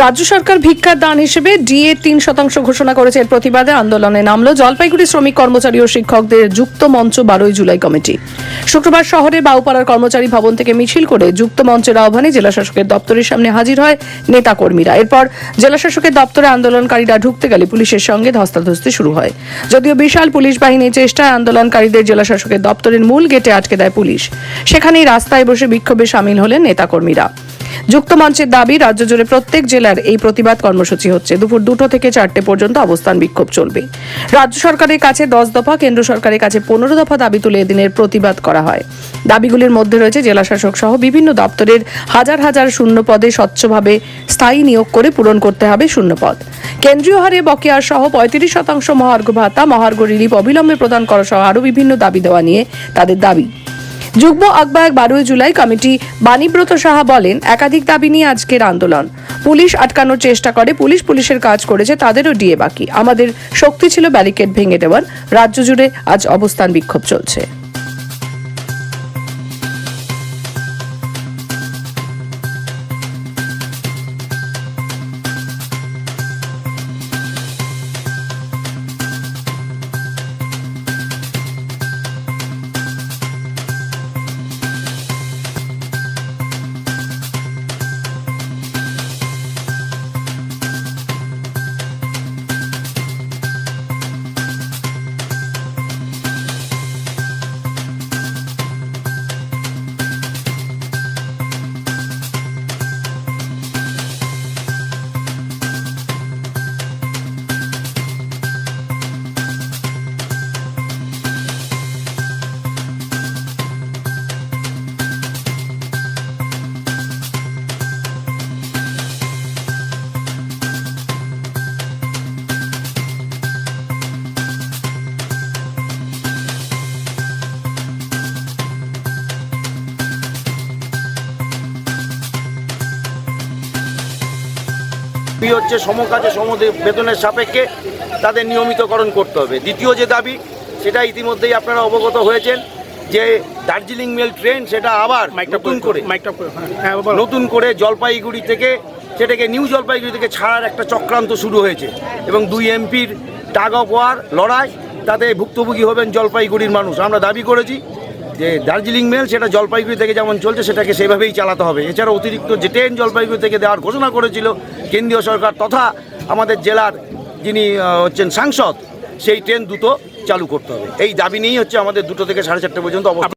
রাজ্য সরকার ভিক্ষার দান হিসেবে ডিএ তিন শতাংশ ঘোষণা করেছে। এর প্রতিবাদে আন্দোলনে নামলো জলপাইগুড়ি শ্রমিক কর্মচারী ও শিক্ষকদের যুক্ত মঞ্চ বারোই জুলাই কমিটি। শুক্রবার শহরে বাউপাড়ার কর্মচারী ভবন থেকে মিছিল করে যুক্ত মঞ্চের আহ্বানে জেলাশাসকের দপ্তরের সামনে হাজির হয় নেতাকর্মীরা। এরপর জেলাশাসকের দপ্তরে আন্দোলনকারীরা ঢুকতে গেলে পুলিশের সঙ্গে ধস্তাধস্তি শুরু হয়। যদিও বিশাল পুলিশ বাহিনীর চেষ্টায় আন্দোলনকারীদের জেলাশাসকের দপ্তরের মূল গেটে আটকে দেয় পুলিশ। সেখানেই রাস্তায় বসে বিক্ষোভে সামিল হলেন নেতাকর্মীরা। যুক্ত মঞ্চের দাবি, রাজ্য জুড়ে প্রত্যেক জেলার এই প্রতিবাদ কর্মসূচি হচ্ছে। দুপুর দুটো থেকে চারটে পর্যন্ত অবস্থান বিক্ষোভ চলবে। রাজ্য সরকারের কাছে দশ দফা, কেন্দ্র সরকারের কাছে পনেরো দফা দাবি তুলে এদিনের প্রতিবাদ করা হয়। দাবিগুলির মধ্যে রয়েছে জেলাশাসক সহ বিভিন্ন দপ্তরের হাজার হাজার শূন্য পদে স্বচ্ছভাবে স্থায়ী নিয়োগ করে পূরণ করতে হবে শূন্যপদ। কেন্দ্রীয় হারে বকেয়া সহ পঁয়ত্রিশ শতাংশ মহার্ঘ ভাতা, মহার্ঘ রিলিফ অবিলম্বে প্রদান করা সহ আরও বিভিন্ন দাবি দেওয়া নিয়ে তাদের দাবি। যুগ্ম আহ্বায়ক বারোই জুলাই কমিটি বাণীব্রত সাহা বলেন, একাধিক দাবি নিয়ে আজকের আন্দোলন। পুলিশ আটকানোর চেষ্টা করে, পুলিশ পুলিশের কাজ করেছে, তাদেরও ডিএ বাকি। আমাদের শক্তি ছিল ব্যারিকেড ভেঙে দেওয়ার। রাজ্য জুড়ে আজ অবস্থান বিক্ষোভ চলছে। দাবি হচ্ছে সমকাজে সম বেতনের সাপেক্ষে তাদের নিয়মিতকরণ করতে হবে। দ্বিতীয় যে দাবি সেটা ইতিমধ্যেই আপনারা অবগত হয়েছেন যে দার্জিলিং মেল ট্রেন সেটা আবার নতুন করে হ্যাঁ নতুন করে জলপাইগুড়ি থেকে সেটাকে নিউ জলপাইগুড়ি থেকে ছাড়ার একটা চক্রান্ত শুরু হয়েছে। এবং দুই এমপির টাগ অফ ওয়ার লড়াই তাতে ভুক্তভোগী হবেন জলপাইগুড়ির মানুষ। আমরা দাবি করেছি যে দার্জিলিং মেল সেটা জলপাইগুড়ি থেকে যেমন চলছে সেটাকে সেভাবেই চালাতে হবে। এছাড়া অতিরিক্ত যে ট্রেন জলপাইগুড়ি থেকে দেওয়ার ঘোষণা করেছিল কেন্দ্রীয় সরকার তথা আমাদের জেলার যিনি হচ্ছেন সাংসদ, সেই ট্রেন দুটো চালু করতে হবে। এই দাবি নিয়েই হচ্ছে আমাদের দুটো থেকে সাড়ে চারটে পর্যন্ত অবস্থা।